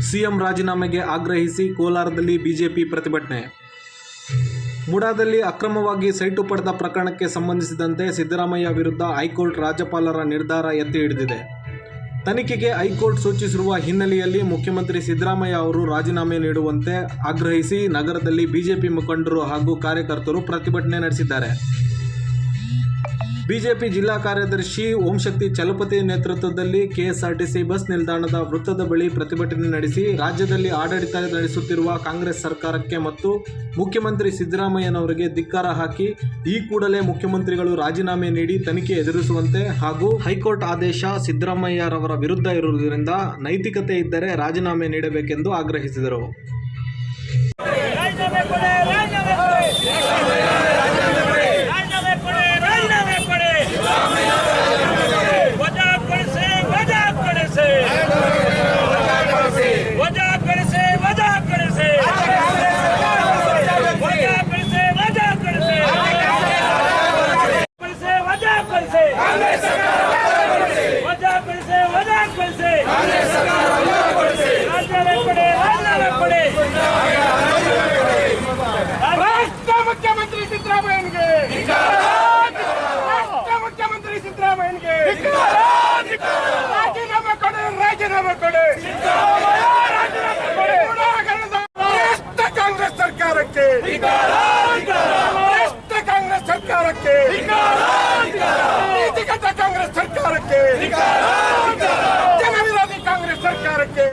CM ರಾಜೀನಾಮೆಗೆ ಆಗ್ರಹಿಸಿ ಕೋಲಾರದಲ್ಲಿ ಬಿಜೆಪಿ ಪ್ರತಿಭಟನೆ. ಮುಡಾದಲ್ಲಿ ಅಕ್ರಮವಾಗಿ ಸೈಟು ಪಡೆದ ಪ್ರಕರಣಕ್ಕೆ ಸಂಬಂಧಿಸಿದಂತೆ ಸಿದ್ದರಾಮಯ್ಯ ವಿರುದ್ಧ ಹೈಕೋರ್ಟ್ ರಾಜ್ಯಪಾಲರ ನಿರ್ಧಾರ ಎತ್ತಿ ಹಿಡಿದಿದೆ. ತನಿಖೆಗೆ ಹೈಕೋರ್ಟ್ ಸೂಚಿಸಿರುವ ಹಿನ್ನೆಲೆಯಲ್ಲಿ ಮುಖ್ಯಮಂತ್ರಿ ಸಿದ್ದರಾಮಯ್ಯ ಅವರು ರಾಜೀನಾಮೆ ನೀಡುವಂತೆ ಆಗ್ರಹಿಸಿ ನಗರದಲ್ಲಿ ಬಿಜೆಪಿ ಮುಖಂಡರು ಹಾಗೂ ಕಾರ್ಯಕರ್ತರು ಪ್ರತಿಭಟನೆ ನಡೆಸಿದ್ದಾರೆ. ಬಿಜೆಪಿ ಜಿಲ್ಲಾ ಕಾರ್ಯದರ್ಶಿ ಓಂಶಕ್ತಿ ಚಲಪತಿ ನೇತೃತ್ವದಲ್ಲಿ ಕೆಎಸ್ಆರ್ಟಿಸಿ ಬಸ್ ನಿಲ್ದಾಣದ ವೃತ್ತದ ಬಳಿ ಪ್ರತಿಭಟನೆ ನಡೆಸಿ ರಾಜ್ಯದಲ್ಲಿ ಆಡಳಿತ ನಡೆಸುತ್ತಿರುವ ಕಾಂಗ್ರೆಸ್ ಸರ್ಕಾರಕ್ಕೆ ಮತ್ತು ಮುಖ್ಯಮಂತ್ರಿ ಸಿದ್ದರಾಮಯ್ಯನವರಿಗೆ ಧಿಕ್ಕಾರ ಹಾಕಿ ಈ ಕೂಡಲೇ ಮುಖ್ಯಮಂತ್ರಿಗಳು ರಾಜೀನಾಮೆ ನೀಡಿ ತನಿಖೆ ಎದುರಿಸುವಂತೆ ಹಾಗೂ ಹೈಕೋರ್ಟ್ ಆದೇಶ ಸಿದ್ದರಾಮಯ್ಯರವರ ವಿರುದ್ಧ ಇರುವುದರಿಂದ ನೈತಿಕತೆ ಇದ್ದರೆ ರಾಜೀನಾಮೆ ನೀಡಬೇಕೆಂದು ಆಗ್ರಹಿಸಿದರು. ಮುಖ್ಯಮಂತ್ರಿ ಸಿದ್ದರಾಮಯ್ಯನಿಗೆ! ಮುಖ್ಯಮಂತ್ರಿ ಸಿದ್ದರಾಮಯ್ಯನಿಗೆ! ರಾಜೀನಾಮೆ ಕೊಡಿ ರಾಜೀನಾಮೆ ಕೊಡಿ! ಭ್ರಷ್ಟ ಕಾಂಗ್ರೆಸ್ ಸರ್ಕಾರಕ್ಕೆ! ಭ್ರಷ್ಟ ಕಾಂಗ್ರೆಸ್ ಸರ್ಕಾರಕ್ಕೆ! ನೀತಿಗತ ಕಾಂಗ್ರೆಸ್ ಸರ್ಕಾರಕ್ಕೆ! ಜನವಿರೋಧಿ ಕಾಂಗ್ರೆಸ್ ಸರ್ಕಾರಕ್ಕೆ!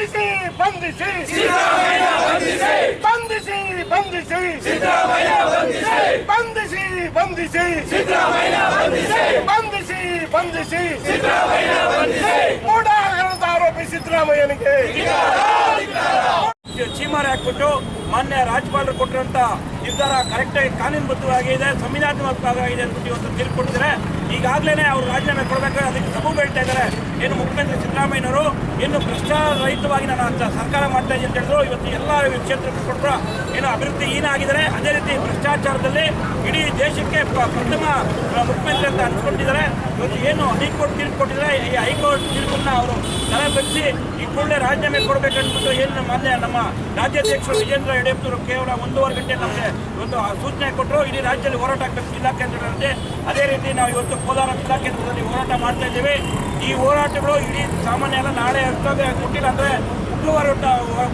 ಬಂಧಿಸಿ ಬಂಧಿಸಿ. ಬಂಧಿಸಿ. ಬಂಧಿಸಿ ಬಂಧಿಸಿ. ಬಂಧಿಸಿ. ಬಂಧಿಸಿ ಬಂಧಿಸಿ. ಹಗರಣದ ಆರೋಪಿ ಸಿದ್ದರಾಮಯ್ಯನಿಗೆ. ಚೀಮಾರಿ ಹಾಕ್ಬಿಟ್ಟು ಮಾನ್ಯ ರಾಜ್ಯಪಾಲರು ಕೊಟ್ಟಿರುವಂತ ನಿರ್ಧಾರ ಕರೆಕ್ಟಾಗಿ ಕಾನೂನುಬದ್ಧವಾಗಿದೆ ಸಂವಿಧಾನಾತ್ಮಕವಾಗಿದೆ ಅಂದ್ಬಿಟ್ಟು ಇವತ್ತು ತೀರ್ಪು ಕೊಟ್ಟಿದ್ದಾರೆ ಈಗಾಗಲೇ ಅವರು ರಾಜೀನಾಮೆ ಕೊಡಬೇಕಾದ್ರೆ ಅದಕ್ಕೆ ಸಬು ಹೇಳ್ತಾ ಇದ್ದಾರೆ. ಏನು ಮುಖ್ಯಮಂತ್ರಿ ಸಿದ್ದರಾಮಯ್ಯನವರು ಏನು ಭ್ರಷ್ಟಾರಹಿತವಾಗಿ ನಾನು ಅಂತ ಸರ್ಕಾರ ಮಾಡ್ತಾ ಇದ್ದೀನಿ ಅಂತ ಹೇಳಿದ್ರು, ಇವತ್ತು ಎಲ್ಲ ಕ್ಷೇತ್ರಕ್ಕೂ ಕೊಟ್ಟರು ಏನು ಅಭಿವೃದ್ಧಿ ಏನಾಗಿದ್ದಾರೆ ಅದೇ ರೀತಿ ಭ್ರಷ್ಟಾಚಾರದಲ್ಲಿ ಇಡೀ ದೇಶಕ್ಕೆ ಪ್ರಥಮ ಮುಖ್ಯಮಂತ್ರಿ ಅಂತ ಅನ್ಸ್ಕೊಂಡಿದ್ದಾರೆ. ಇವತ್ತು ಏನು ಹೈಕೋರ್ಟ್ ತೀರ್ಪು ಕೊಟ್ಟಿದ್ದಾರೆ ಈ ಹೈಕೋರ್ಟ್ ತೀರ್ಪನ್ನ ಅವರು ತಲೆ ಬಗ್ಗಿಸಿ ಈ ಕೂಡಲೇ ರಾಜೀನಾಮೆ ಕೊಡಬೇಕಂದ್ಬಿಟ್ಟು ಏನು ಮಾನ್ಯ ನಮ್ಮ ರಾಜ್ಯಾಧ್ಯಕ್ಷರು ವಿಜೇಂದ್ರ ಯಡಿಯೂರಪ್ಪನವರು ಕೇವಲ ಒಂದೂವರೆ ಗಂಟೆ ನಮಗೆ ಒಂದು ಸೂಚನೆ ಕೊಟ್ಟರು, ಇಡೀ ರಾಜ್ಯದಲ್ಲಿ ಹೋರಾಟ ಆಗಬೇಕು ಜಿಲ್ಲಾ ಕೇಂದ್ರಗಳಲ್ಲಿ ಅದೇ ರೀತಿ ನಾವು ಇವತ್ತು ಕೋಲಾರ ಜಿಲ್ಲಾ ಕೇಂದ್ರದಲ್ಲಿ ಹೋರಾಟ ಮಾಡ್ತಾ ಇದ್ದೀವಿ. ಈ ಹೋರಾಟಗಳು ಇಡೀ ಸಾಮಾನ್ಯ ಎಲ್ಲ ನಾಳೆ ಅಷ್ಟೊಂದು ಕೊಟ್ಟಿಲ್ಲ ಅಂದರೆ ಉಗ್ರವಾರ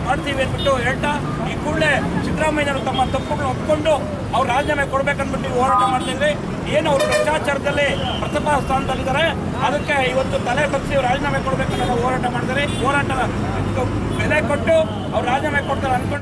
ಮಾಡ್ತೀವಿ ಅಂದ್ಬಿಟ್ಟು ಹೇಳ್ತಾ, ಈ ಕೂಡಲೇ ಸಿದ್ದರಾಮಯ್ಯನವರು ತಮ್ಮ ತಪ್ಪುಗಳನ್ನು ಒಪ್ಕೊಂಡು ಅವ್ರು ರಾಜೀನಾಮೆ ಕೊಡ್ಬೇಕಂದ್ಬಿಟ್ಟು ಹೋರಾಟ ಮಾಡ್ತಾ ಇದ್ವಿ. ಏನು ಅವರು ಭ್ರಷ್ಟಾಚಾರದಲ್ಲಿ ಪ್ರಥಮ ಸ್ಥಾನದಲ್ಲಿದ್ದಾರೆ, ಅದಕ್ಕೆ ಇವತ್ತು ತಲೆ ಬಗ್ಸಿ ರಾಜೀನಾಮೆ ಕೊಡಬೇಕನ್ನೋ ಹೋರಾಟ ಮಾಡ್ತಾರೆ ಹೋರಾಟ ಬೆಲೆ ಕೊಟ್ಟು ಅವ್ರು ರಾಜೀನಾಮೆ ಕೊಡ್ತಾರೆ ಅನ್ಕೊಂಡು